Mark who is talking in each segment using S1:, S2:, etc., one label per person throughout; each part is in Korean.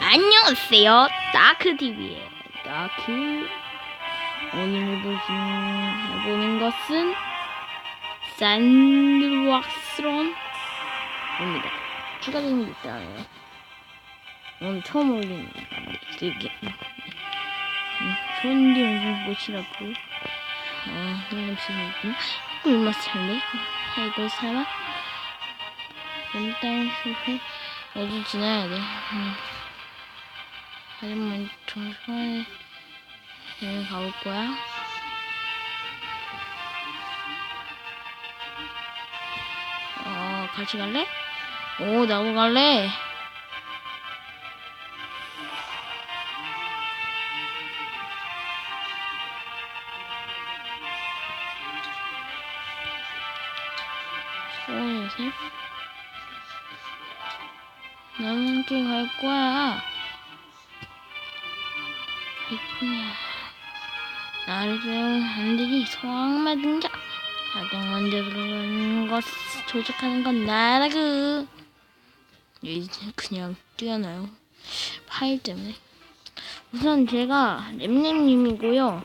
S1: 안녕하세요. 다크TV의 다크. 오늘 보신, 보는 것은 샌드박스론입니다. 추가적인 게 있잖아요. 오늘 처음 올린 이게 좀 보시라고. 어, 손님 쓰고 꿀맛 살래? 해골 살아? 일단 수술 어디 지나야 돼. 음. 하지만 정선에 여기 가볼 거야. 어, 같이 갈래? 오, 나도 갈래. 소원의 샘? 나는 함께 갈 거야. 이쁘냐. 나를 배운 맞은 자. 가장 먼저 들어가는 것, 조작하는 건 나라고. 이제 그냥 뛰어나요. 파일 때문에. 우선 제가 램램님이고요.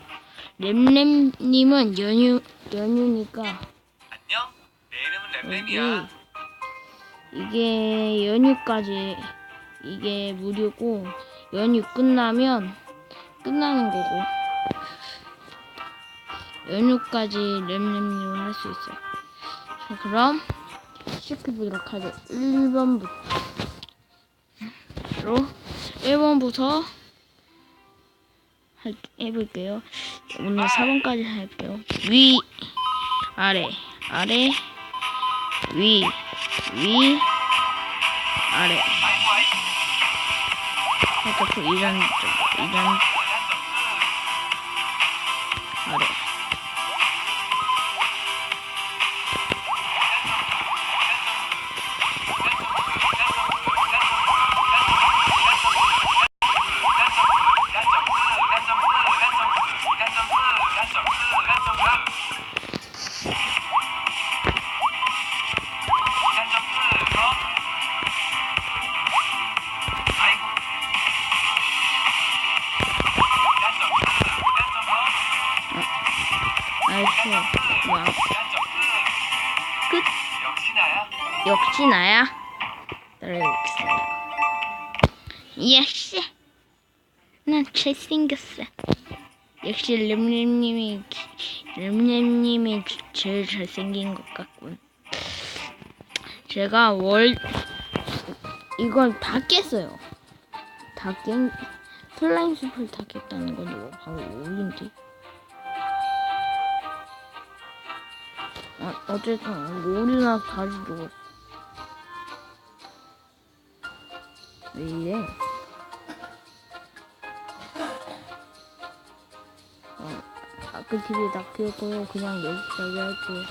S1: 램램님은 연유, 연유니까.
S2: 안녕. 내 이름은 램램이야.
S1: 이게 연휴까지 이게 무료고 연휴 끝나면 끝나는 거고 연휴까지 램램님을 할수 있어요. 자, 그럼 시작해보도록 하죠. 1번부터 1번부터 할, 해볼게요. 오늘 4번까지 할게요. 위, 아래, 아래, 위, 위, 아래. 아까 그 이런 쪽, 이런 아래.
S2: 나야.
S1: 역시 나야. 따라해보겠습니다. 역시. 난 잘생겼어. 역시 램램님이, 램램님이 제일 잘생긴 것 같군. 제가 월, 이걸 다 깼어요. 다 깬, 슬라임 숲을 다 깼다는 건 이거 방금 올린지. 어, 어쨌든 오류나 다시 죽었어. 왜 이래? 어, 아크 TV 다 키웠고요. 그냥 여기까지 할게요.